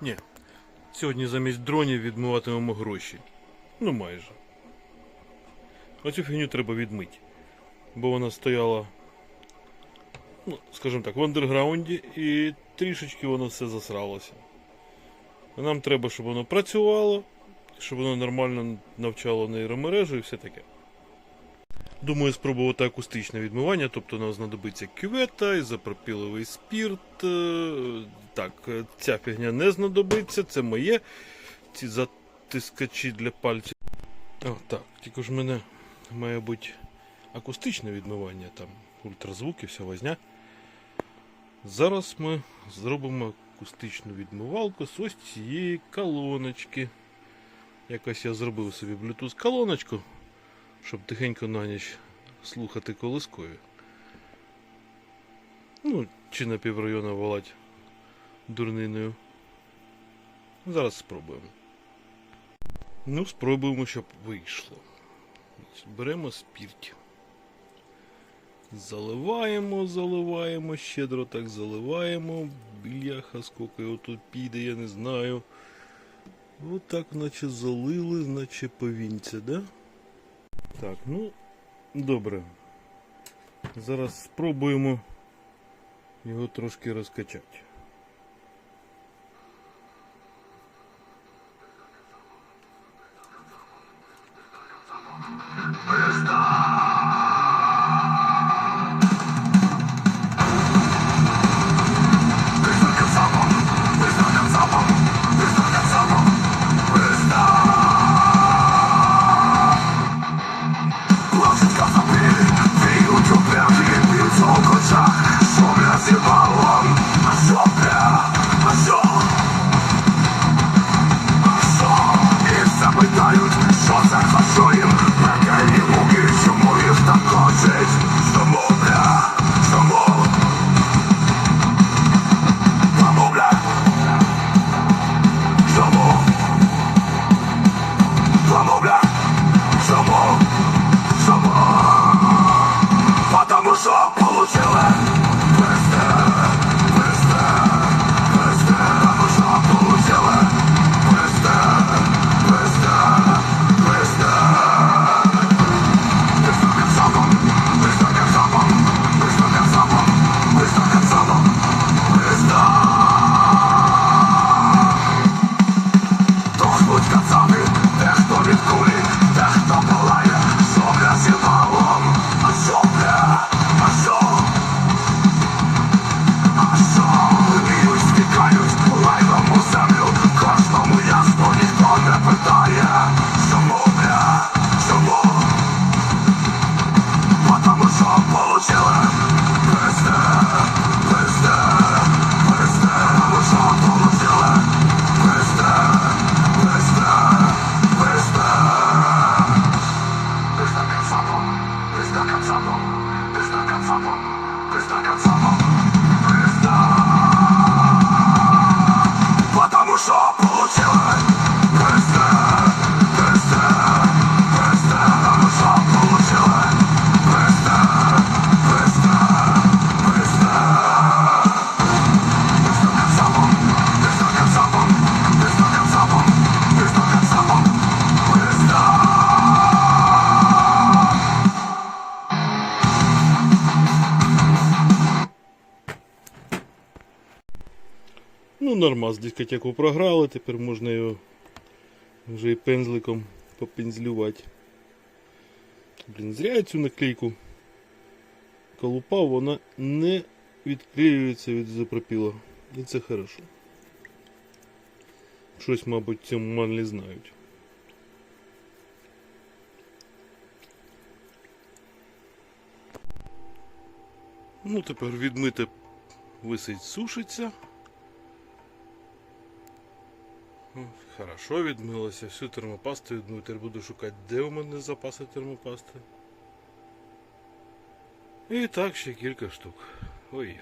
Ні. Сьогодні замість дронів відмиватимемо гроші. Ну майже. Оцю фігню треба відмити. Бо вона стояла, ну, скажімо так, в андерграунді і трішечки воно все засралося. Нам треба, щоб воно працювало, щоб воно нормально навчало нейромережу і все таке. Думаю, спробувати акустичне відмивання, тобто нам знадобиться кювета, ізопропіловий спірт. е, Так, е, ця фігня не знадобиться, це моє. Ці затискачі для пальців. О, так, тільки ж в мене має бути акустичне відмивання, там ультразвук і вся возня. Зараз ми зробимо акустичну відмивалку з ось цієї колоночки. Якось я зробив собі Bluetooth колоночку, щоб тихенько на ніч слухати колискові. Ну, чи на піврайона волать дурниною. Зараз спробуємо. Ну, спробуємо, щоб вийшло. Беремо спірт. Заливаємо, заливаємо, щедро так заливаємо. Бляха, скільки його тут піде, я не знаю. Отак, наче залили, наче повінця, да? Так, ну, добре. Зараз спробуємо його трошки розкачати. Bis da Katzabon, bist da Katzabon, bist da Katzabon. Ну, нормас, дискотеку програли, тепер можна його вже і пензликом попензлювати. Блін, зря я цю наклейку колупав, вона не відклеюється від запропіла. І це хорошо. Щось, мабуть, цьому манлі знають. Ну, тепер відмите висить, сушиться. Хорошо відмилося, всю термопасту відмив. Тепер буду шукати, де у мене запаси термопасти. І так ще кілька штук. Ой.